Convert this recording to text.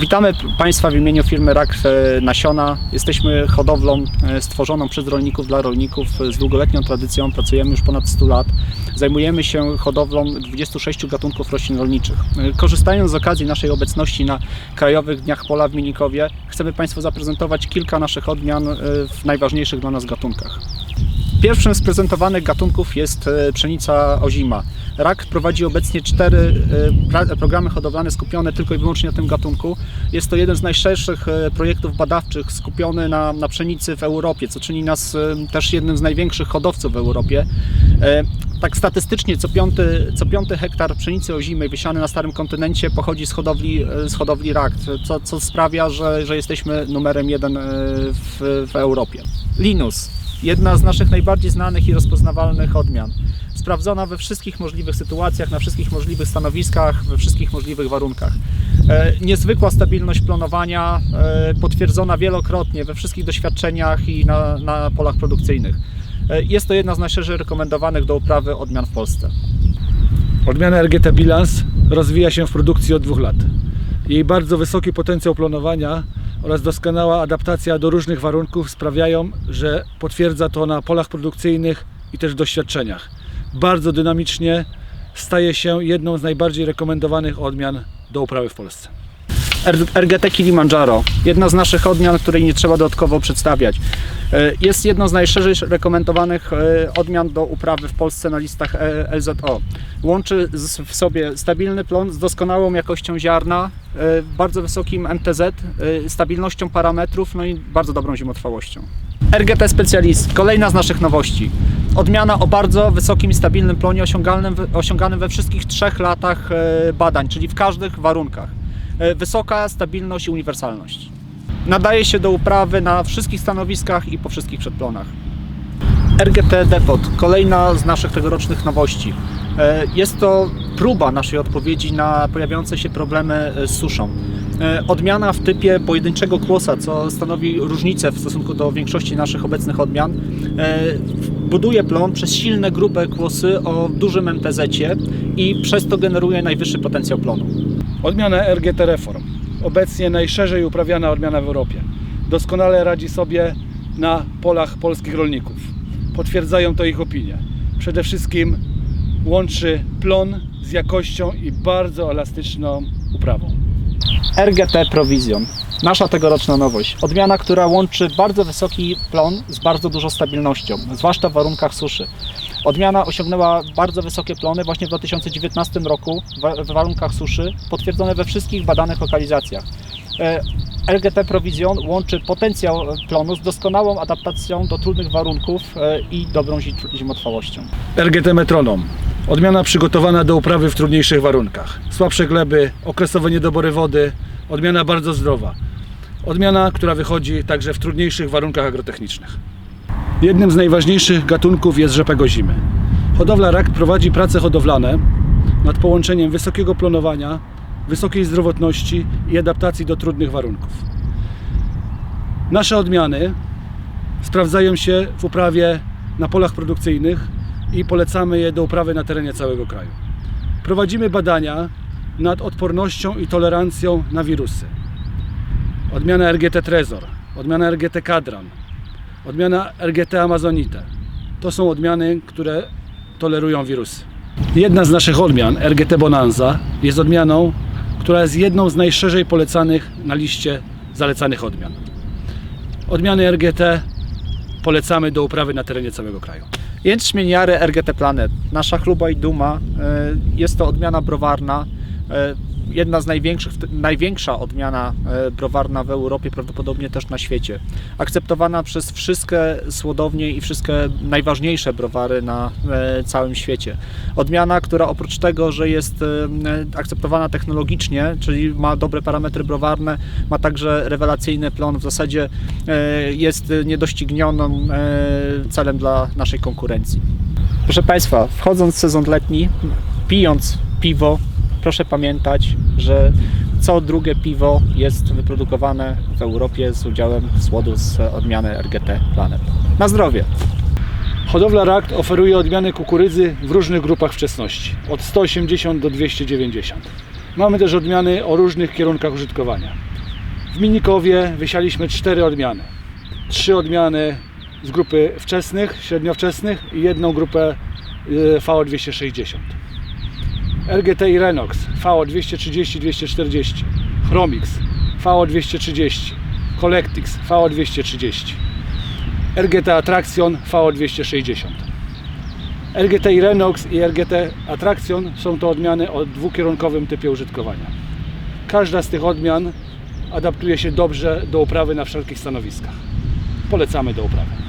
Witamy Państwa w imieniu firmy Rak e, Nasiona. Jesteśmy hodowlą e, stworzoną przez rolników dla rolników e, z długoletnią tradycją. Pracujemy już ponad 100 lat. Zajmujemy się hodowlą 26 gatunków roślin rolniczych. Korzystając z okazji naszej obecności na Krajowych Dniach Pola w Minikowie, chcemy Państwu zaprezentować kilka naszych odmian w najważniejszych dla nas gatunkach. Pierwszym z prezentowanych gatunków jest e, pszenica ozima. RAK prowadzi obecnie cztery e, programy hodowlane skupione tylko i wyłącznie na tym gatunku. Jest to jeden z najszerszych e, projektów badawczych skupiony na, na pszenicy w Europie, co czyni nas też jednym z największych hodowców w Europie. Tak statystycznie co piąty, co piąty hektar pszenicy ozimej wysiany na starym kontynencie pochodzi z hodowli, z hodowli RAK, co, co sprawia, że, że jesteśmy numerem jeden w, w Europie. Linus, jedna z naszych najbardziej znanych i rozpoznawalnych odmian. Sprawdzona we wszystkich możliwych sytuacjach, na wszystkich możliwych stanowiskach, we wszystkich możliwych warunkach. E, niezwykła stabilność planowania, e, potwierdzona wielokrotnie we wszystkich doświadczeniach i na, na polach produkcyjnych. E, jest to jedna z najszerzej rekomendowanych do uprawy odmian w Polsce. Odmiana RGT Bilans rozwija się w produkcji od dwóch lat. Jej bardzo wysoki potencjał planowania oraz doskonała adaptacja do różnych warunków sprawiają, że potwierdza to na polach produkcyjnych i też doświadczeniach. Bardzo dynamicznie staje się jedną z najbardziej rekomendowanych odmian do uprawy w Polsce. RGT Kilimanjaro, jedna z naszych odmian, której nie trzeba dodatkowo przedstawiać. E, Jest jedną z najszerzej rekomendowanych e, odmian do uprawy w Polsce na listach e, LZO. Łączy w sobie stabilny plon z doskonałą jakością ziarna, bardzo wysokim MTZ, stabilnością parametrów, no i bardzo dobrą zimotrwałością. RGT Specjalist, kolejna z naszych nowości. Odmiana o bardzo wysokim i stabilnym plonie osiągalnym, osiąganym we wszystkich trzech latach badań, czyli w każdych warunkach. E, Wysoka stabilność i uniwersalność. Nadaje się do uprawy na wszystkich stanowiskach i po wszystkich przedplonach. RGT Depot, kolejna z naszych tegorocznych nowości. E, Jest to próba naszej odpowiedzi na pojawiające się problemy e, z suszą. Odmiana w typie pojedynczego kłosa, co stanowi różnicę w stosunku do większości naszych obecnych odmian, buduje plon przez silne grube kłosy o dużym MTZ i przez to generuje najwyższy potencjał plonu. Odmiana RGT Reform. Obecnie najszerzej uprawiana odmiana w Europie. Doskonale radzi sobie na polach polskich rolników. Potwierdzają to ich opinie. Przede wszystkim łączy plon z jakością i bardzo elastyczną uprawą. RGT Provision. Nasza tegoroczna nowość. Odmiana, która łączy bardzo wysoki plon z bardzo dużą stabilnością, zwłaszcza w warunkach suszy. Odmiana osiągnęła bardzo wysokie plony właśnie w 2019 roku w warunkach suszy, potwierdzone we wszystkich badanych lokalizacjach. E, LGT Provision łączy potencjał plonu z doskonałą adaptacją do trudnych warunków e, i dobrą zi- zimotrwałością. RGT Metronom. Odmiana przygotowana do uprawy w trudniejszych warunkach. Słabsze gleby, okresowe niedobory wody. Odmiana bardzo zdrowa. Odmiana, która wychodzi także w trudniejszych warunkach agrotechnicznych. Jednym z najważniejszych gatunków jest rzepek ozimy. Hodowla rak prowadzi prace hodowlane nad połączeniem wysokiego plonowania, wysokiej zdrowotności i adaptacji do trudnych warunków. Nasze odmiany sprawdzają się w uprawie na polach produkcyjnych i polecamy je do uprawy na terenie całego kraju. Prowadzimy badania nad odpornością i tolerancją na wirusy. Odmiana RGT Trezor, odmiana RGT Kadran, odmiana RGT Amazonite. To są odmiany, które tolerują wirusy. Jedna z naszych odmian, RGT Bonanza, jest odmianą, która jest jedną z najszerzej polecanych na liście zalecanych odmian. Odmiany RGT polecamy do uprawy na terenie całego kraju. Jęczmień Jary RGT Planet. Nasza chluba i duma. e, Jest to odmiana browarna. Jedna z największych, największa odmiana e, browarna w Europie, prawdopodobnie też na świecie. Akceptowana przez wszystkie słodownie i wszystkie najważniejsze browary na e, całym świecie. Odmiana, która oprócz tego, że jest e, akceptowana technologicznie, czyli ma dobre parametry browarne, ma także rewelacyjny plon. W zasadzie jest niedoścignionym celem dla naszej konkurencji. Proszę Państwa, wchodząc w sezon letni, pijąc piwo, proszę pamiętać, że co drugie piwo jest wyprodukowane w Europie z udziałem słodu z odmiany RGT Planet. Na zdrowie! Hodowla RAKT oferuje odmiany kukurydzy w różnych grupach wczesności, od 180 do 290. Mamy też odmiany o różnych kierunkach użytkowania. W Minikowie wysialiśmy cztery odmiany. Trzy odmiany z grupy wczesnych, średniowczesnych i jedną grupę y, VO260. RGT i Renox VO230-240, Chromix VO230, Collectix VO230, RGT Attraction VO260. RGT i Renox i RGT Attraction są to odmiany o dwukierunkowym typie użytkowania. Każda z tych odmian adaptuje się dobrze do uprawy na wszelkich stanowiskach. Polecamy do uprawy.